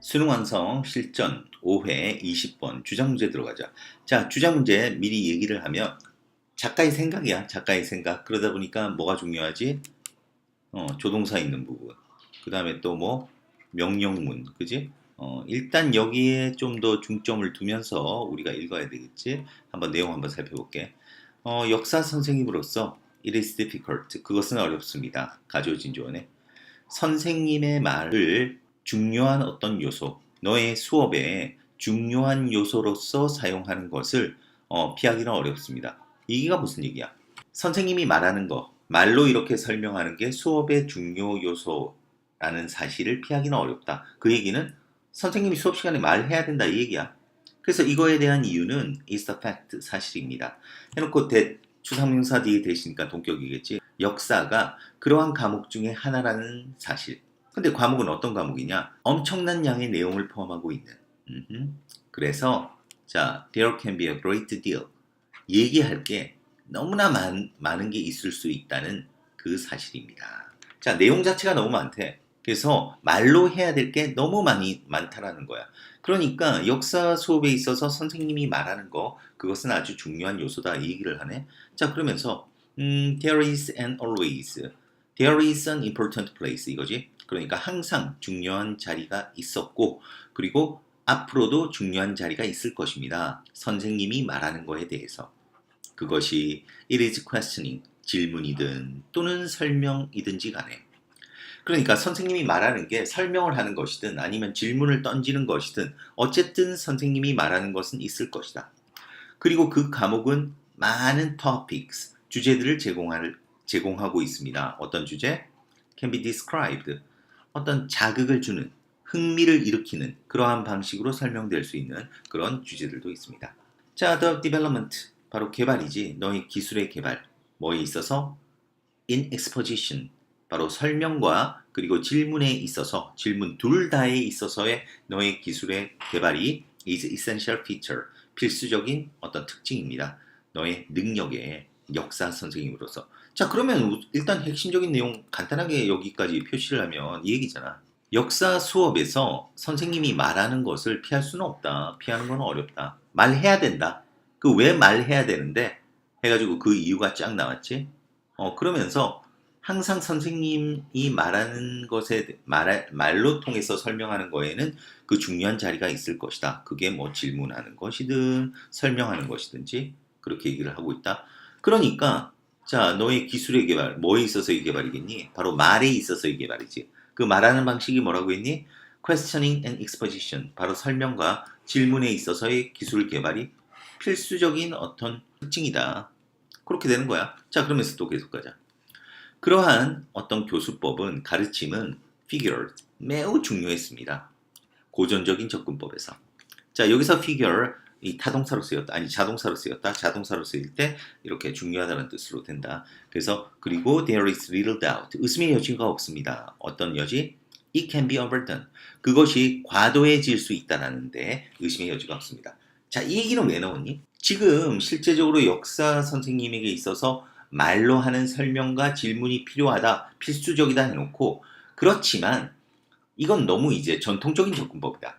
수능 완성 실전 5회 20번 주장 문제 들어가자. 자, 주장 문제 미리 얘기를 하면 작가의 생각이야. 작가의 생각. 그러다 보니까 뭐가 중요하지? 어, 조동사 있는 부분. 그 다음에 또 뭐 명령문. 그지? 어, 일단 여기에 좀 더 중점을 두면서 우리가 읽어야 되겠지? 한번 내용 한번 살펴볼게. 어, 역사 선생님으로서 it is difficult. 그것은 어렵습니다. 가져오진 조언에. 선생님의 말을 중요한 어떤 요소, 너의 수업에 중요한 요소로서 사용하는 것을 어, 피하기는 어렵습니다. 이게 무슨 얘기야? 선생님이 말하는 거, 말로 이렇게 설명하는 게 수업의 중요 요소라는 사실을 피하기는 어렵다. 그 얘기는 선생님이 수업 시간에 말해야 된다 이 얘기야. 그래서 이거에 대한 이유는 is the fact 사실입니다. 해놓고 대, 추상명사 뒤에 대시니까 동격이겠지. 역사가 그러한 과목 중에 하나라는 사실. 근데 과목은 어떤 과목이냐? 엄청난 양의 내용을 포함하고 있는. 음흠. 그래서 자, there can be a great deal. 얘기할 게 너무나 많, 많은 게 있을 수 있다는 그 사실입니다. 자, 내용 자체가 너무 많대. 그래서 말로 해야 될 게 너무 많이 많다라는 거야. 그러니까 역사 수업에 있어서 선생님이 말하는 거 그것은 아주 중요한 요소다 이 얘기를 하네. 자, 그러면서 음, there is and always there is an important place 이거지. 그러니까 항상 중요한 자리가 있었고 그리고 앞으로도 중요한 자리가 있을 것입니다. 선생님이 말하는 거에 대해서. 그것이 it is questioning, 질문이든 또는 설명이든지 간에. 그러니까 선생님이 말하는 게 설명을 하는 것이든 아니면 질문을 던지는 것이든 어쨌든 선생님이 말하는 것은 있을 것이다. 그리고 그 과목은 많은 topics, 주제들을 제공할, 제공하고 있습니다. 어떤 주제? can be described. 어떤 자극을 주는, 흥미를 일으키는 그러한 방식으로 설명될 수 있는 그런 주제들도 있습니다. 자, the development. 바로 개발이지. 너의 기술의 개발. 뭐에 있어서? in exposition. 바로 설명과 그리고 질문에 있어서 질문 둘 다에 있어서의 너의 기술의 개발이 is essential feature 필수적인 어떤 특징입니다. 너의 능력의 역사 선생님으로서 자 그러면 일단 핵심적인 내용 간단하게 여기까지 표시를 하면 이 얘기잖아. 역사 수업에서 선생님이 말하는 것을 피할 수는 없다. 피하는 건 어렵다. 말해야 된다. 그 왜 말해야 되는데 해가지고 그 이유가 쫙 나왔지. 어 그러면서 항상 선생님이 말하는 것에 말, 말로 통해서 설명하는 거에는 그 중요한 자리가 있을 것이다. 그게 뭐 질문하는 것이든 설명하는 것이든지 그렇게 얘기를 하고 있다. 그러니까 자 너의 기술의 개발 뭐에 있어서의 개발이겠니? 바로 말에 있어서의 개발이지. 그 말하는 방식이 뭐라고 했니? questioning and exposition 바로 설명과 질문에 있어서의 기술 개발이 필수적인 어떤 특징이다. 그렇게 되는 거야. 자 그러면서 또 계속 가자. 그러한 어떤 교수법은 가르침은 figure 매우 중요했습니다. 고전적인 접근법에서. 자, 여기서 figure 이 타동사로 쓰였다. 아니 자동사로 쓰였다. 자동사로 쓰일 때 이렇게 중요하다는 뜻으로 된다. 그래서 그리고 there is little doubt. 의심의 여지가 없습니다. 어떤 여지? It can be overdone. 그것이 과도해질 수 있다라는데 의심의 여지가 없습니다. 자, 이 얘기는 왜 나오니? 지금 실제적으로 역사 선생님에게 있어서 말로 하는 설명과 질문이 필요하다, 필수적이다 해놓고 그렇지만 이건 너무 이제 전통적인 접근법이다.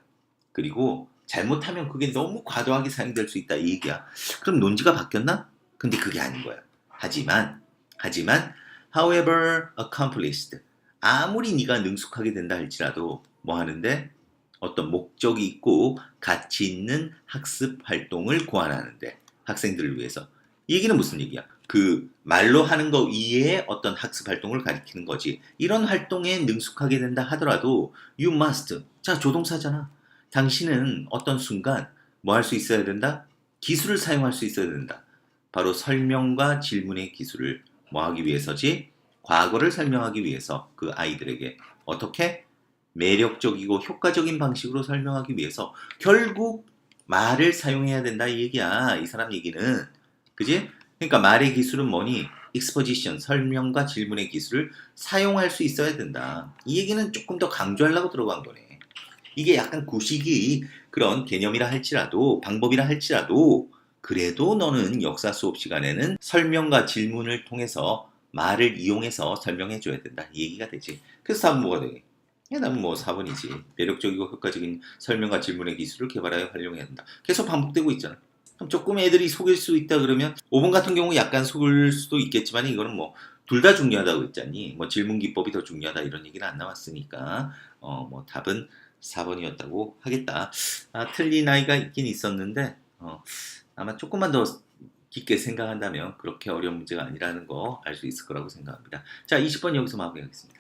그리고 잘못하면 그게 너무 과도하게 사용될 수 있다 이 얘기야. 그럼 논지가 바뀌었나? 근데 그게 아닌 거야. 하지만 하지만 however accomplished 아무리 네가 능숙하게 된다 할지라도 뭐 하는데 어떤 목적이 있고 가치 있는 학습 활동을 고안하는데 학생들을 위해서 이 얘기는 무슨 얘기야? 그 말로 하는 거 이외에 어떤 학습 활동을 가리키는 거지. 이런 활동에 능숙하게 된다 하더라도 you must. 자, 조동사잖아. 당신은 어떤 순간 뭐 할 수 있어야 된다? 기술을 사용할 수 있어야 된다. 바로 설명과 질문의 기술을 뭐 하기 위해서지? 과거를 설명하기 위해서 그 아이들에게 어떻게 매력적이고 효과적인 방식으로 설명하기 위해서 결국 말을 사용해야 된다 이 얘기야. 이 사람 얘기는. 그지? 그러니까 말의 기술은 뭐니? exposition, 설명과 질문의 기술을 사용할 수 있어야 된다. 이 얘기는 조금 더 강조하려고 들어간 거네. 이게 약간 구식이 그런 개념이라 할지라도, 방법이라 할지라도, 그래도 너는 역사 수업 시간에는 설명과 질문을 통해서 말을 이용해서 설명해 줘야 된다. 이 얘기가 되지. 그래서 4번 뭐가 돼? 야, 나는 뭐 4번이지. 매력적이고 효과적인 설명과 질문의 기술을 개발하여 활용해야 된다. 계속 반복되고 있잖아. 그럼 조금 애들이 속일 수 있다 그러면 5번 같은 경우 약간 속을 수도 있겠지만 이거는 뭐 둘 다 중요하다고 했잖니. 뭐 질문 기법이 더 중요하다 이런 얘기는 안 나왔으니까 어 뭐 답은 4번이었다고 하겠다. 아, 틀린 아이가 있긴 있었는데 어, 아마 조금만 더 깊게 생각한다면 그렇게 어려운 문제가 아니라는 거 알 수 있을 거라고 생각합니다. 자, 20번 여기서 마무리하겠습니다.